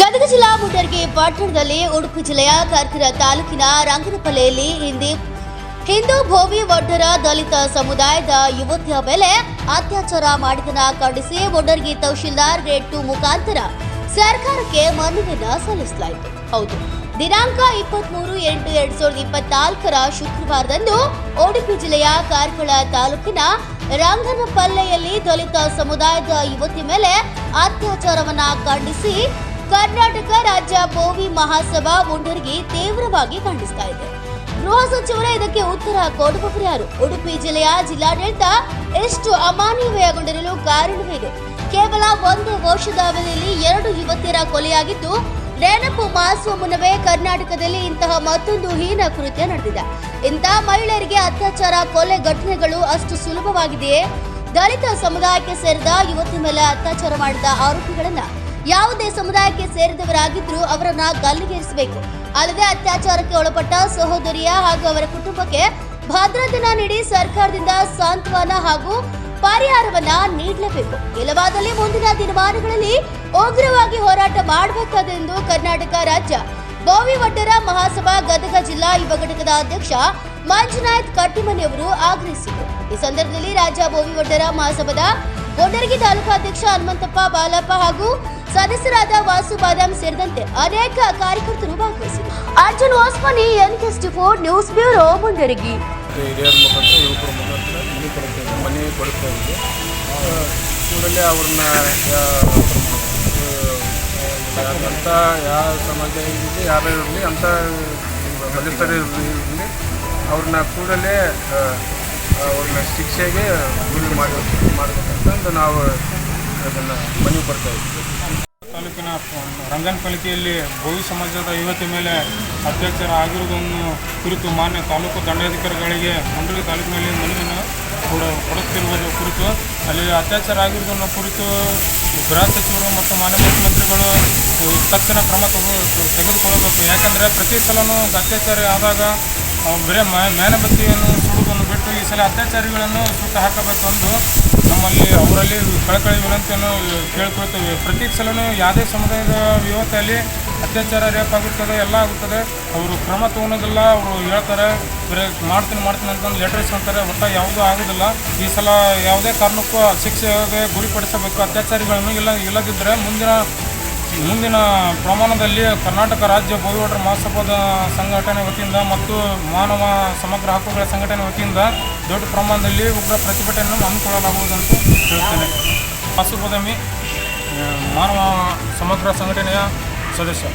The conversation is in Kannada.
ಗದಗ ಜಿಲ್ಲಾ ಮುಂಡರ್ಗಿ ಪಟ್ಟಣದಲ್ಲಿ ಉಡುಪಿ ಜಿಲ್ಲೆಯ ಕರ್ಕರ ತಾಲೂಕಿನ ರಂಗನಪಲ್ಲೆಯಲ್ಲಿ ಹಿಂದೆ ಹಿಂದೂ ಭೋವಿ ಒಡ್ಡರ ದಲಿತ ಸಮುದಾಯದ ಯುವತಿಯ ಮೇಲೆ ಅತ್ಯಾಚಾರ ಮಾಡಿದನ ಖಂಡಿಸಿ ಮುಂಡರ್ಗಿ ತಹಶೀಲ್ದಾರ್ ಗ್ರೇಡ್ ಟು ಮುಖಾಂತರ ಸರ್ಕಾರಕ್ಕೆ ಮನವಿಯನ್ನ ಸಲ್ಲಿಸಲಾಯಿತು. ಹೌದು, ದಿನಾಂಕ ಇಪ್ಪತ್ಮೂರು ಎಂಟು ಎರಡ್ ಸಾವಿರದ ಇಪ್ಪತ್ನಾಲ್ಕರ ಶುಕ್ರವಾರದಂದು ಉಡುಪಿ ಜಿಲ್ಲೆಯ ಕಾರ್ಕಳ ತಾಲೂಕಿನ ರಂಗನಪಲ್ಲೆಯಲ್ಲಿ ದಲಿತ ಸಮುದಾಯದ ಯುವತಿ ಮೇಲೆ ಅತ್ಯಾಚಾರವನ್ನ ಖಂಡಿಸಿ ಕರ್ನಾಟಕ ರಾಜ್ಯ ಬೋವಿ ಮಹಾಸಭಾ ಮುಂಡರಿಗೆ ತೀವ್ರವಾಗಿ ಖಂಡಿಸ್ತಾ ಇದೆ. ಗೃಹ ಸಚಿವರ ಇದಕ್ಕೆ ಉತ್ತರ ಕೊಡುವವರು ಯಾರು ಉಡುಪಿ ಜಿಲ್ಲೆಯ ಜಿಲ್ಲಾಡಳಿತ ಎಷ್ಟು ಅಮಾನವೀಯಗೊಂಡಿರಲು ಕಾರಣವೇನು ಕೇವಲ ಒಂದು ವರ್ಷದ ಅವಧಿಯಲ್ಲಿ ಎರಡು ಯುವತಿಯರ ಕೊಲೆಯಾಗಿದ್ದು ನೆನಪು ಮಾಸುವ ಮುನ್ನವೇ ಕರ್ನಾಟಕದಲ್ಲಿ ಇಂತಹ ಮತ್ತೊಂದು ಹೀನ ಕೃತ್ಯ ನಡೆದಿದೆ. ಇಂತಹ ಮಹಿಳೆಯರಿಗೆ ಅತ್ಯಾಚಾರ, ಕೊಲೆ ಘಟನೆಗಳು ಅಷ್ಟು ಸುಲಭವಾಗಿದೆಯೇ? ದಲಿತ ಸಮುದಾಯಕ್ಕೆ ಸೇರಿದ ಯುವತಿ ಮೇಲೆ ಅತ್ಯಾಚಾರ ಮಾಡಿದ ಆರೋಪಿಗಳನ್ನ ಯಾವುದೇ ಸಮುದಾಯಕ್ಕೆ ಸೇರಿದವರಾಗಿದ್ರೂ ಅವರನ್ನ ಗಲ್ಲಿಗೇರಿಸಬೇಕು. ಅಲ್ಲದೆ ಅತ್ಯಾಚಾರಕ್ಕೆ ಒಳಪಟ್ಟ ಸಹೋದರಿಯ ಹಾಗೂ ಅವರ ಕುಟುಂಬಕ್ಕೆ ಭದ್ರತೆನ ನೀಡಿ ಸರ್ಕಾರದಿಂದ ಸಾಂತ್ವನ ಹಾಗೂ ಪರಿಹಾರವನ್ನ ನೀಡಲೇಬೇಕು. ಇಲ್ಲವಾದಲ್ಲಿ ಮುಂದಿನ ದಿನಮಾನಗಳಲ್ಲಿ ಉಗ್ರವಾಗಿ ಹೋರಾಟ ಮಾಡಬೇಕಾದೆಂದು ಕರ್ನಾಟಕ ರಾಜ್ಯ ಬೋವಿ ವಡ್ಡರ ಮಹಾಸಭಾ ಗದಗ ಜಿಲ್ಲಾ ಯುವ ಘಟಕದ ಅಧ್ಯಕ್ಷ ಮಂಜುನಾಥ್ ಕಟ್ಟಿಮನಿಯವರು ಆಗ್ರಹಿಸಿದರು. ಈ ಸಂದರ್ಭದಲ್ಲಿ ರಾಜ್ಯ ಬೋವಿ ವಡ್ಡರ ಮಹಾಸಭಾದ ಗೊಂಡರಗಿ ತಾಲೂಕಾ ಅಧ್ಯಕ್ಷ ಹನುಮಂತಪ್ಪ ಬಾಲಪ್ಪ ಹಾಗೂ ಸದಸ್ಯರಾದ ವಾಸು ಬಾದಾಮ್ ಸೇರಿದಂತೆ ಅನೇಕ ಕಾರ್ಯಕರ್ತರು ಭಾಗವಹಿಸಿದರು Arjun Vasmani N four news bureau Mundargi ಹಿರಿಯರ ಮನೆ ಕೂಡಲೇ ಅವ್ರನ್ನ ಯಾವ ಸಮಾಜ ಇರಲಿ, ಯಾರೇ ಇರಲಿ ಅಂಥ ದಲಿತರು ಇರಲಿ ಅವ್ರನ್ನ ಕೂಡಲೇ ಅವ್ರನ್ನ ಶಿಕ್ಷೆಗೆ ಗುರಿ ಮಾಡಿ ಮಾಡಬೇಕಂತಂದು ನಾವು ಅದನ್ನು ಮನವಿ ಕೊಡ್ತಾ ಇದ್ವಿ ತಾಲೂಕಿನ ರಂಗನ ಕಲಿಕೆಯಲ್ಲಿ ಭೋವಿ ಸಮಾಜದ ಯುವತಿ ಮೇಲೆ ಅತ್ಯಾಚಾರ ಆಗಿರುವುದನ್ನು ಕುರಿತು ಮಾನ್ಯ ತಾಲೂಕು ದಂಡಾಧಿಕಾರಿಗಳಿಗೆ ಮಂಡಳಿ ತಾಲೂಕಿನಲ್ಲಿ ಮನವಿಯನ್ನು ಕೊಡ ಕೊಡುತ್ತಿರುವುದು ಕುರಿತು, ಅಲ್ಲಿ ಅತ್ಯಾಚಾರ ಆಗಿರುವುದನ್ನು ಕುರಿತು ಗೃಹ ಸಚಿವರು ಮತ್ತು ಮಾನ್ಯ ಮುಖ್ಯಮಂತ್ರಿಗಳು ತಕ್ಷಣ ಕ್ರಮ ತಗೋ ತೆಗೆದುಕೊಳ್ಳಬೇಕು. ಯಾಕಂದರೆ ಪ್ರತಿ ಸಲನೂ ಅತ್ಯಾಚಾರ ಆದಾಗ ಬರೀ ಮ್ಯಾನಬತ್ತಿಯನ್ನು ಸುಡುವುದನ್ನು ಸಲ ಅತ್ಯಾಚಾರಿಗಳನ್ನು ಸುಟ್ಟು ಹಾಕಬೇಕು ಅಂದು ನಮ್ಮಲ್ಲಿ ಅವರಲ್ಲಿ ಕಳಕಳಿ ವಿನಂತಿಯನ್ನು ಕೇಳ್ಕೊಳ್ತೇವೆ. ಪ್ರತಿ ಸಲವೂ ಯಾವುದೇ ಸಮುದಾಯದ ವ್ಯವಸ್ಥೆಯಲ್ಲಿ ಅತ್ಯಾಚಾರ ರೇಪ್ ಆಗುತ್ತದೆ, ಎಲ್ಲ ಆಗುತ್ತದೆ. ಅವರು ಕ್ರಮ ತಗೊಳೋದಿಲ್ಲ, ಅವರು ಹೇಳ್ತಾರೆ, ಬರೀ ಮಾಡ್ತೀನಿ ಮಾಡ್ತೀನಿ ಅಂತಂದು ಲೆಟರ್ಸ್ ಅಂತಾರೆ ಒಟ್ಟು ಯಾವುದೂ ಆಗೋದಿಲ್ಲ. ಈ ಸಲ ಯಾವುದೇ ಕಾರಣಕ್ಕೂ ಶಿಕ್ಷೆಗೆ ಗುರಿಪಡಿಸಬೇಕು. ಅತ್ಯಾಚಾರಿಗಳನ್ನು ಇಲ್ಲ, ಇಲ್ಲದಿದ್ದರೆ ಮುಂದಿನ ಮುಂದಿನ ಪ್ರಮಾಣದಲ್ಲಿ ಕರ್ನಾಟಕ ರಾಜ್ಯ ಬೋವಿವಾಡರ್ ಮಹಾಸಭಾದ ಸಂಘಟನೆ ವತಿಯಿಂದ ಮತ್ತು ಮಾನವ ಸಮಗ್ರ ಹಕ್ಕುಗಳ ಸಂಘಟನೆ ವತಿಯಿಂದ ದೊಡ್ಡ ಪ್ರಮಾಣದಲ್ಲಿ ಉಗ್ರ ಪ್ರತಿಭಟನೆಯನ್ನು ಹಮ್ಮಿಕೊಳ್ಳಲಾಗುವುದಂತ ಹೇಳ್ತೇನೆ ವಾಸುಪದಮಿ ಮಾನವ ಸಮಗ್ರ ಸಂಘಟನೆಯ ಸದಸ್ಯ.